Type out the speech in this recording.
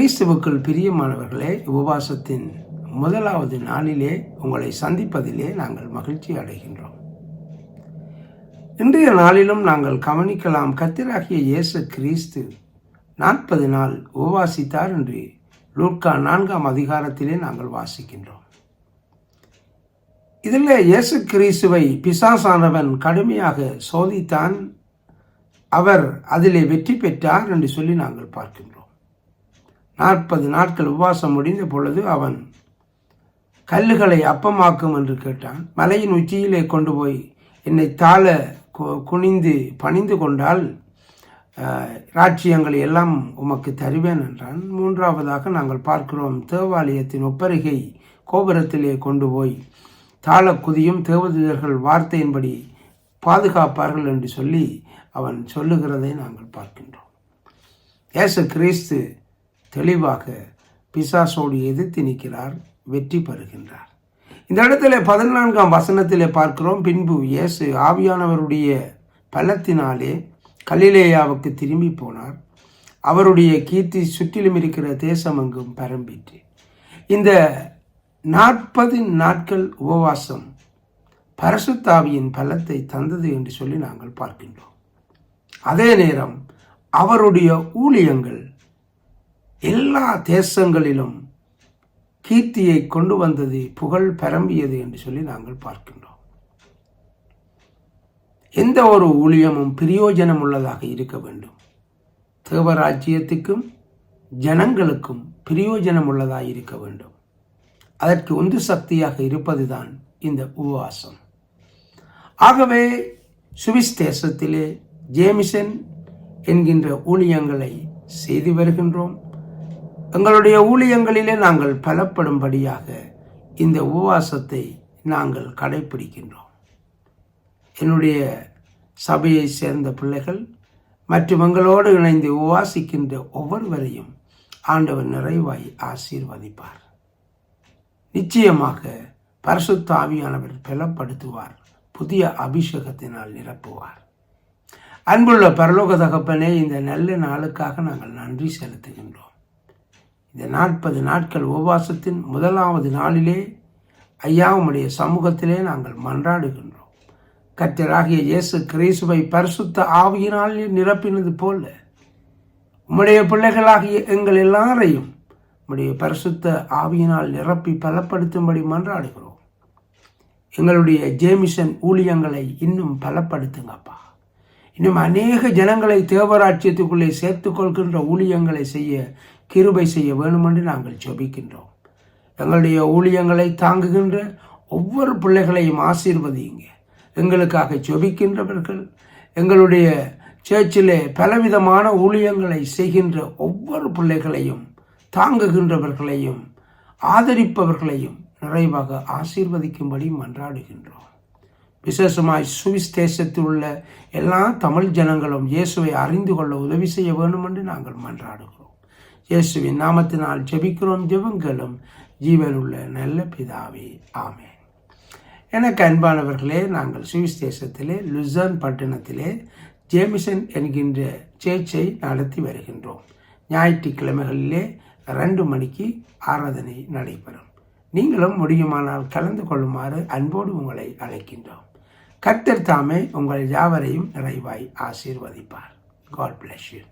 கிறிஸ்துவுக்குள் பிரியமானவர்களே உபவாசத்தின் முதலாவது நாளிலே உங்களை சந்திப்பதிலே நாங்கள் மகிழ்ச்சி அடைகின்றோம். இன்றைய நாளிலும் நாங்கள் கவனிக்கலாம் கத்திராகிய இயேசு கிறிஸ்து நாற்பது நாள் உபவாசித்தார் என்று லூட்கா நான்காம் அதிகாரத்திலே நாங்கள் வாசிக்கின்றோம். இதில் இயேசு கிறிஸ்துவை பிசாசானவன் கடுமையாக சோதித்தான் அவர் அதிலே வெற்றி பெற்றார் என்று சொல்லி நாங்கள் பார்க்கின்றோம். நாற்பது நாட்கள் உபவாசம் முடிந்த பொழுது அவன் கல்லுகளை அப்பமாக்கும் என்று கேட்டான். மலையின் உச்சியிலே கொண்டு போய் என்னை தாழ குனிந்து பணிந்து கொண்டால் ராட்சியங்களை எல்லாம் உமக்கு தருவேன் என்றான். மூன்றாவதாக நாங்கள் பார்க்கிறோம் தேவாலயத்தின் ஒப்பருகை கோபுரத்திலே கொண்டு போய் தாள குதியும் தேவதூதர்கள் வார்த்தையின்படி பாதுகாப்பார்கள் என்று சொல்லி அவன் சொல்லுகிறதை நாங்கள் பார்க்கின்றோம். ஏசு கிறிஸ்து தெளிவாக பிசாசோடு எதிர்த்து நிற்கிறார் வெற்றி பெறுகின்றார். இந்த இடத்துல பதினான்காம் வசனத்திலே பார்க்கிறோம் பின்பு இயேசு ஆவியானவருடைய பலத்தினாலே கலிலேயாவுக்கு திரும்பி போனார். அவருடைய கீர்த்தி சுற்றிலும் இருக்கிற தேசம் அங்கும் பரம்பிற்று. இந்த நாற்பது நாட்கள் உபவாசம் பரசுத்தாவியின் பலத்தை தந்தது என்று சொல்லி நாங்கள் பார்க்கின்றோம். அதே நேரம் அவருடைய ஊழியங்கள் எல்லா தேசங்களிலும் கீர்த்தியை கொண்டு வந்தது புகழ் பரம்பியது என்று சொல்லி நாங்கள் பார்க்கின்றோம். எந்த ஒரு ஊழியமும் பிரயோஜனம் உள்ளதாக இருக்க வேண்டும். தேவராஜ்யத்துக்கும் ஜனங்களுக்கும் பிரயோஜனம் உள்ளதாக இருக்க வேண்டும். அதற்கு உந்து சக்தியாக இருப்பதுதான் இந்த உபவாசம். ஆகவே சுவிஸ் தேசத்திலே ஜேமிசன் என்கின்ற ஊழியங்களை செய்து வருகின்றோம். எங்களுடைய ஊழியங்களிலே நாங்கள் பலப்படும்படியாக இந்த உபவாசத்தை நாங்கள் கடைபிடிக்கின்றோம் என்னுடைய சபையை சேர்ந்த பிள்ளைகள் மற்றும் எங்களோடு இணைந்து உபவாசிக்கின்ற ஒவ்வொருவரையும் ஆண்டவர் நிறைவாய் ஆசீர்வதிப்பார். நிச்சயமாக பரிசுத்த ஆவியானவர் பலப்படுத்துவார் புதிய அபிஷேகத்தினால் நிரப்புவார். அன்புள்ள பரலோக தகப்பனே இந்த நல்ல நாளுக்காக நாங்கள் நன்றி செலுத்துகின்றோம். இந்த நாற்பது நாட்கள் உபவாசத்தின் முதலாவது நாளிலே ஐயா உம்முடைய சமூகத்திலே நாங்கள் மன்றாடுகின்றோம். கற்றராகிய இயேசு கிரீசுவை பரிசுத்த ஆவியினால் நிரப்பினது போல உம்முடைய பிள்ளைகளாகிய எங்கள் எல்லாரையும் உம்முடைய பரிசுத்த ஆவியினால் நிரப்பி பலப்படுத்தும்படி மன்றாடுகிறோம். எங்களுடைய ஜேமிசன் ஊழியங்களை இன்னும் பலப்படுத்துங்கப்பா. இன்னும் அநேக ஜனங்களை தேவராட்சியத்துக்குள்ளே சேர்த்து கொள்கின்ற ஊழியங்களை செய்ய கிருபை செய்ய வேணுமென்று நாங்கள் ஜபிக்கின்றோம். எங்களுடைய ஊழியங்களை தாங்குகின்ற ஒவ்வொரு பிள்ளைகளையும் ஆசீர்வதிங்க எங்களுக்காக ஜபிக்கின்றவர்கள் எங்களுடைய சேர்ச்சிலே பலவிதமான ஊழியங்களை செய்கின்ற ஒவ்வொரு பிள்ளைகளையும் தாங்குகின்றவர்களையும் ஆதரிப்பவர்களையும் நிறைவாக ஆசீர்வதிக்கும்படி மன்றாடுகின்றோம். விசேஷமாய் சுவிஸ்தேசத்தில் உள்ள எல்லா தமிழ் ஜனங்களும் இயேசுவை அறிந்து கொள்ள உதவி செய்ய வேண்டும் என்று நாங்கள் மன்றாடுகிறோம். இயேசுவின் நாமத்தினால் ஜெபிக்கிறோம் ஜெபங்களும் ஜீவனுள்ள நல்ல பிதாவே ஆமே எனக்கு அன்பானவர்களே நாங்கள் சுவிஸ் தேசத்திலே லுசன் பட்டணத்திலே ஜேமிசன் என்கின்ற சேர்ச்சை நடத்தி வருகின்றோம். ஞாயிற்றுக்கிழமைகளிலே ரெண்டு மணிக்கு ஆராதனை நடைபெறும். நீங்களும் முடியுமானால் கலந்து கொள்ளுமாறு அன்போடு உங்களை அழைக்கின்றோம். கர்த்தர் தாமே உங்கள் யாவரையும் நிறைவாய் ஆசீர்வதிப்பார். God bless you